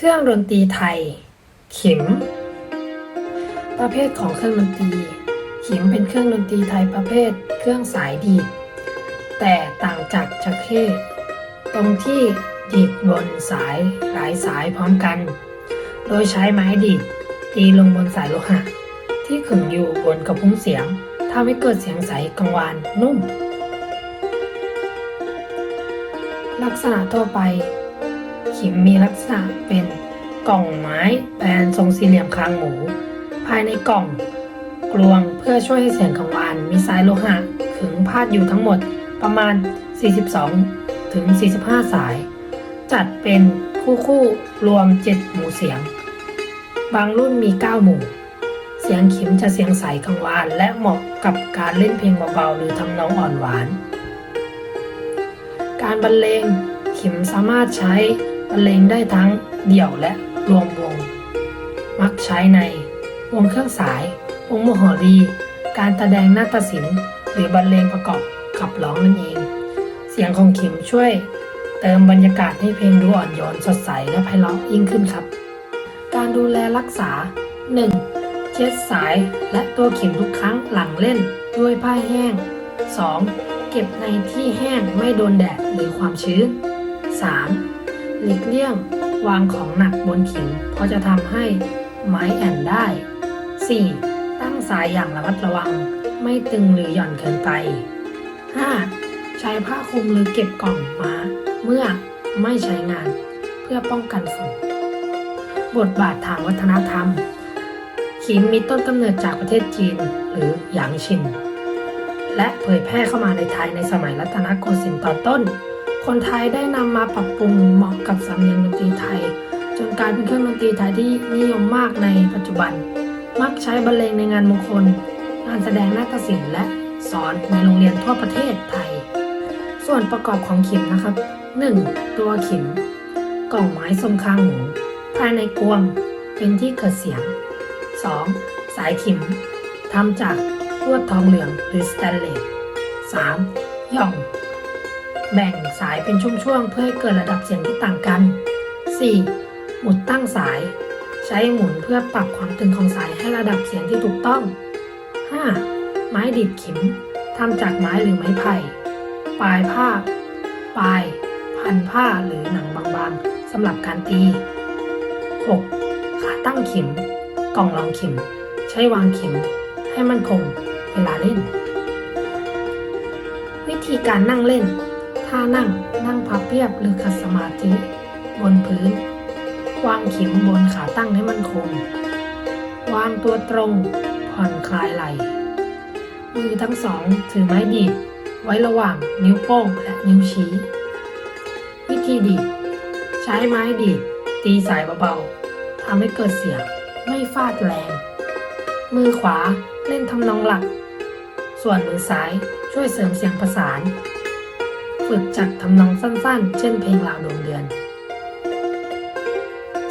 เครื่องดนตรีไทย ขิม ประเภทของเครื่องดนตรี ขิมเป็นเครื่องดนตรีไทยประเภท เครื่องสายดีด แต่ต่างจากจักเข้ตรงที่ดีดบนสายหลายสายพร้อมกัน โดยใช้ไม้ดีดตีลงบนสายโลหะ ที่ขึงอยู่บนกระพุ้งเสียงทำให้เกิดเสียงใสกังวานนุ่ม ลักษณะทั่วไป ขิมมีลักษณะเป็นกล่องไม้แบนทรงสี่เหลี่ยมคางหมู ภายในกล่องกลวงเพื่อช่วยให้เสียงกังวานมีสายโลหะขึงพาดอยู่ทั้งหมดประมาณ 42 ถึง 45 สาย จัดเป็นคู่คู่รวม 7 หมู่เสียง บางรุ่นมี 9 หมู่ เสียงขิมจะเสียงใสกังวาน และเหมาะกับการเล่นเพลงเบาๆ หรือทำนองอ่อนหวาน การบรรเลงขิมสามารถใช้ บรรเลงได้ทั้งเดี่ยวและรวมวง มักใช้ในวงเครื่องสาย วงมโหรี การแสดงนาฏศิลป์ หรือบรรเลงประกอบขับร้องนั่นเอง เสียงของขิมช่วย เติมบรรยากาศให้เพลงดูอ่อนโยนสดใสและไพเราะยิ่งขึ้นครับ การดูแลรักษา 1. เช็ดสายและตัวขิมทุกครั้งหลังเล่นด้วยผ้าแห้ง 2. เก็บในที่แห้งไม่โดนแดดหรือความชื้น 3. หลีกเลี่ยงวางของหนักบนขิมเพราะจะทำให้ไม้แอ่นได้ 4. ตั้งสายอย่างระมัดระวัง ไม่ตึงหรือหย่อนเกินไป 5. ใช้ผ้าคลุมหรือเก็บกล่องมาเมื่อไม่ใช้งานเพื่อป้องกันฝุ่นบทบาททางวัฒนธรรม ขิมมีต้นกำเนิดจากประเทศจีนหรือหยางชินและเผยแพร่เข้ามาในไทยในสมัยรัตนโกสินทร์ตอนต้น คนไทยได้นำมาปรับปรุงเหมาะกับสำเนียงดนตรีไทย จนกลายเป็นเครื่องดนตรีไทยที่นิยมมากในปัจจุบัน มักใช้บรรเลงในงานมงคล งานแสดงนาฏศิลป์และสอนในโรงเรียนทั่วประเทศไทย ส่วนประกอบของขิมนะครับ 1. ตัวขิม กล่องไม้ทรงคางหมูภายในกวงเป็นที่เกิดเสียง 2. สายขิมทำจากลวดทองเหลืองหรือสแตนเลส 3. หย่อง แบ่งสายเป็นช่วงๆ เพื่อให้เกิดระดับเสียงที่ต่างกัน 4. หมุดตั้งสาย ใช้หมุนเพื่อปรับความตึงของสายให้ระดับเสียงที่ถูกต้อง 5. ไม้ดีดขิมทำจากไม้หรือไม้ไผ่ ปลายผ้า ปลาย พันผ้าหรือหนังบางๆสำหรับการตี 6. ขาตั้งขิมกล่องรองขิมใช้วางขิมให้มันคงเวลาเล่น วิธีการนั่งเล่น ท่านั่งนั่งพับเพียบหรือขัดสมาธิ บนพื้น วางเขิมบนขาตั้งให้มันคง วางตัวตรง ผ่อนคลายไหล่มือทั้งสองถือไม้ดีดไว้ระหว่างนิ้วโป้งและนิ้วชี้ วิธีดีดใช้ไม้ดีดตีสายเบาๆทำให้เกิดเสียงไม่ฟาดแรง มือขวาเล่นทำนองหลัก ส่วนมือซ้ายช่วยเสริมเสียงประสาน ฝึกจากทำนองสั้นๆ เช่นเพลงลาวดวงเดือน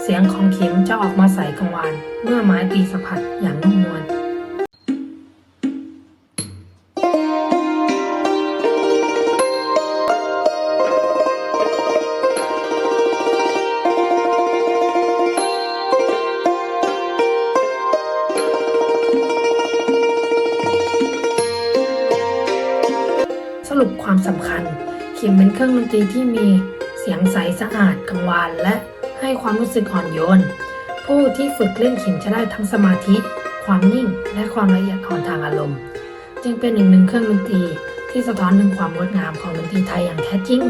เสียงของเข็มจะออกมาใส่กังวานเมื่อไม้ตีสะพัดอย่างนุ่มนวลสรุปความสำคัญ ขิมเป็นเครื่องดนตรีที่มีเสียงใสสะอาดกังวานและให้ความรู้สึกอ่อนโยน ผู้ที่ฝึกเล่นขิมจะได้ทั้งสมาธิ ความนิ่ง และความละเอียดอ่อนทางอารมณ์ จึงเป็นหนึ่งหนึ่งเครื่องดนตรีที่สะท้อนถึงความงดงามของดนตรีไทยอย่างแท้จริง